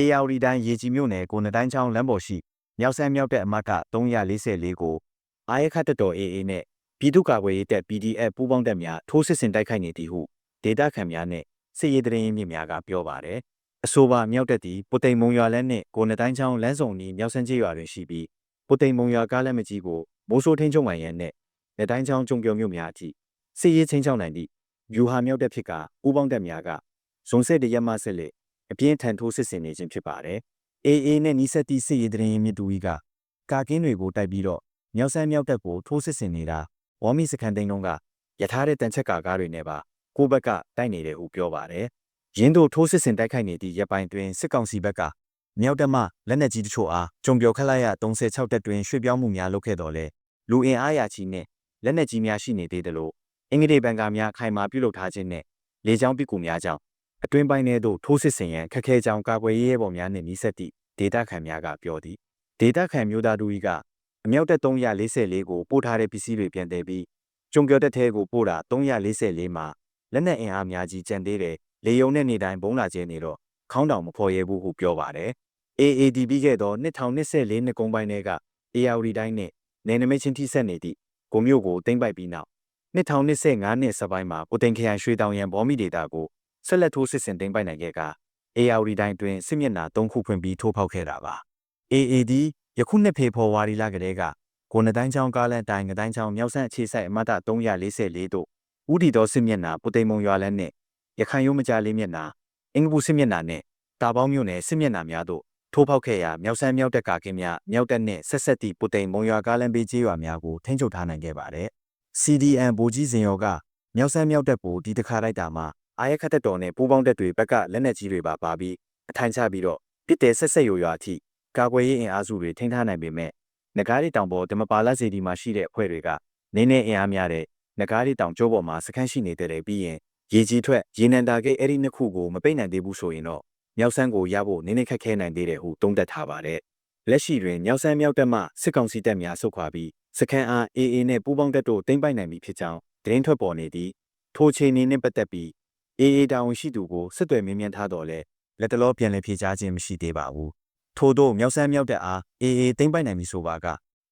အေယာဝတီတိုင်းရေကြီးမြို့နယ်ကိုနတိုင်းချောင်းလမ်းပေါ်ရှိမြောက်ဆန်းမြောက်တဲ့အမတ်က344ကိုအာရခတ်တတော် AA နဲ့ပြည်သူ့ကာကွယ်ရေးတပ် PDF ပူးပေါင်းတပ်များထိုးစစ်ဆင်တိုက်ခိုက်နေသည်ဟုဒေတာခန်များနဲ့စစ်ရေးတရင်မြစ်များကပြောပါတယ်။အဆိုပါမြောက်တပ်သည်ပုသိမ်မုံရွာလမ်းနှင့်ကိုနတိုင်းချောင်းလမ်းစုံနီးမြောက်ဆန်းကျေးရွာတွင်ရှိပြီးပုသိမ်မုံရွာကားလမ်းမကြီးကိုမိုးဆိုးထင်းချုံမှန်ရန်နှင့်လက်တိုင်းချောင်းကျုံပြော်မြို့များအထိစစ်ရေးချင်းချောင်းနိုင်သည့်ဗျူဟာမြောက်တပ်ဖြစ်ကပူးပေါင်းတပ်များကဇွန်စစ်တရက်မှဆက်လက် အပြင်းထန်ထိုးစစ်ဆင်နေခြင်းဖြစ်ပါတယ်။ AA နဲ့နီးစပ်သည့်စစ်ရေးတရင်မြစ်တူကြီးကကာကင်းတွေကိုတိုက်ပြီးတော့မြောက်ဆန်းမြောက်တပ်ကိုထိုးစစ်ဆင်နေတာဝေါ်မီစကန်တိန်လုံးကရထားတဲ့တန်ချက်ကာကားတွေနဲ့ပါကိုဘက်ကတိုက်နေတယ်ဟုပြောပါတယ်။ရင်းတို့ထိုးစစ်ဆင်တိုက်ခိုက်နေသည့်ရပ်ပိုင်းတွင်စစ်ကောင်စီဘက်ကမြောက်တပ်မှလက်နက်ကြီးတချို့အားကြုံပြော်ခလိုက်ရ36တပ်တွင်ရွှေ့ပြောင်းမှုများလုပ်ခဲ့တော်လဲလူအင်အားရာချီနဲ့လက်နက်ကြီးများရှိနေသေးတယ်လို့အင်္ဂလိပ်ဘန်ကာများခိုင်မာပြုလုပ်ထားခြင်းနဲ့လေကြောင်းပစ်ကူများကြောင့် အတွင်းပိုင်းထဲသို့ထိုးစစ်ဆင်ရန်ခက်ခဲကြောင်းကာကွယ်ရေးရဲဘော်များနှင့်နှိစက်သည့်ဒေတာခန်များကပြောသည်ဒေတာခန်မျိုးသားတို့၏ကအမြောက်တပ်344ကိုပို့ထားတဲ့ပစ္စည်းတွေပြန်တည်ပြီးကျုံကျော်တက်သေးကိုပို့တာ344မှာလက်နက်အင်အားများကြီးကျန်သေးတယ်လေယုံနဲ့နေတိုင်းဘုံလာကျင်းနေတော့ခေါင်းတောင်မဖော်ရဲဘူးဟုပြောပါတယ် AADB ခဲ့သော2024နှစ်ကုန်းပိုင်းထဲက ARD တိုင်းနဲ့နယ်နိမိတ်ချင်းထိဆက်နေသည့်ကိုမျိုးကိုတင်ပိုက်ပြီးနောက်2025နှစ်စပိုင်းမှာကိုတင်ခရိုင်ရွှေတောင်ရန်ဘောမီဒေတာကို ဆက်လက်ထိုးစစ်ဆင်တင်ပိုက်နိုင်ခဲ့က ARD တိုင်းတွင်စစ်မျက်နှာ၃ခုဖွင့်ပြီးထိုးဖောက်ခဲ့တာပါ AAD ယခုနှစ်ဖေဖော်ဝါရီလကတည်းကကိုနတိုင်းချောင်းကားလန်တိုင်းငတိုင်းချောင်းမြောက်ဆန်းအခြေဆိုင်အမတ်တ344တို့ဥတီတော်စစ်မျက်နှာပုသိမ်မုံရွာလန်းနဲ့ရခိုင်ရုံးမကြလေးမျက်နှာအင်္ဂပူစစ်မျက်နှာနဲ့တာပေါင်းမြို့နယ်စစ်မျက်နှာများတို့ထိုးဖောက်ခဲ့ရာမြောက်ဆန်းမြောက်တက်ကကင်းများမြောက်တက်နဲ့ဆက်ဆက်သည့်ပုသိမ်မုံရွာကားလန်ပေးကျေးရွာများကိုထိန်းချုပ်ထားနိုင်ခဲ့ပါတယ် CDN ဗိုလ်ကြီးစင်ရောကမြောက်ဆန်းမြောက်တက်ကိုဒီတစ်ခါလိုက်တာမှာ အာရခတ်တက်တော်နဲ့ပူးပေါင်းတက်တွေဘက်ကလက်နက်ကြီးတွေပါပါပြီးအထိုင်ချပြီးတော့တစ်တဲဆက်ဆက်ရွရွာအထိကာကွယ်ရေးအင်အားစုတွေထိန်းထားနိုင်ပေမဲ့နဂါးရီတောင်ပေါ်ဓမ္မပါလစီဒီမှာရှိတဲ့အဖွဲ့တွေကနေနေအင်အားများတဲ့နဂါးရီတောင်ကျိုးပေါ်မှာစခန်းရှိနေတဲ့ပြီးရင်ရေကြီးထွက်ရေနံတာကိတ်အဲ့ဒီနှစ်ခုကိုမပိတ်နိုင်သေးဘူးဆိုရင်တော့မြောက်ဆန်းကိုရဖို့နင်းနေခက်ခဲနိုင်သေးတယ်ဟုတုံးတက်ထားပါတယ်လက်ရှိတွင်မြောက်ဆန်းမြောက်တက်မှစစ်ကောင်စီတပ်များဆုတ်ခွာပြီးစခန်းအား AA နဲ့ပူးပေါင်းတပ်တို့တင်ပိုက်နိုင်ပြီဖြစ်ကြောင်းသတင်းထွက်ပေါ်နေသည့်ထိုခြေနေနှင့်ပတ်သက်ပြီး AA တာဝန်ရှိသူကိုစစ်တွေမင်းမြန်းထားတော်လဲလက်တလောပြန်လည်ဖြေကြားခြင်းမရှိသေးပါဘူးထို့သောမြောက်ဆန်းမြောက်တက်အား AA သိမ်းပိုက်နိုင်ပြီဆိုပါက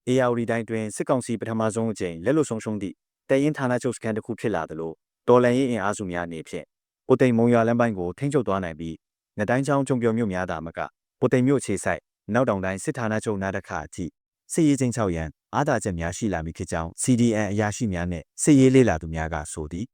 ARD တိုင်းတွင်စစ်ကောင်စီပထမဆုံးအကြိမ်လက်လွတ်ဆုံးရှုံးသည့်တရင်ဌာနချုပ်စခန်းတစ်ခုဖြစ်လာသလိုတော်လန်ရေးအင်အားစုများအနေဖြင့်ကိုတိမ်မုံရွာလမ်းပိုင်းကိုထိန်းချုပ်သွားနိုင်ပြီးငတိုင်းချောင်းကျုံပြော်မြို့များသာမကကိုတိမ်မြို့ခြေဆိုင်နောက်တောင်တိုင်းစစ်ဌာနချုပ်နာတခါအထိစစ်ရေးချင်းချောက်ရန်အားသာချက်များရှိလာပြီဖြစ်ကြောင်း CDN အရာရှိများနဲ့စစ်ရေးလေ့လာသူများကဆိုသည်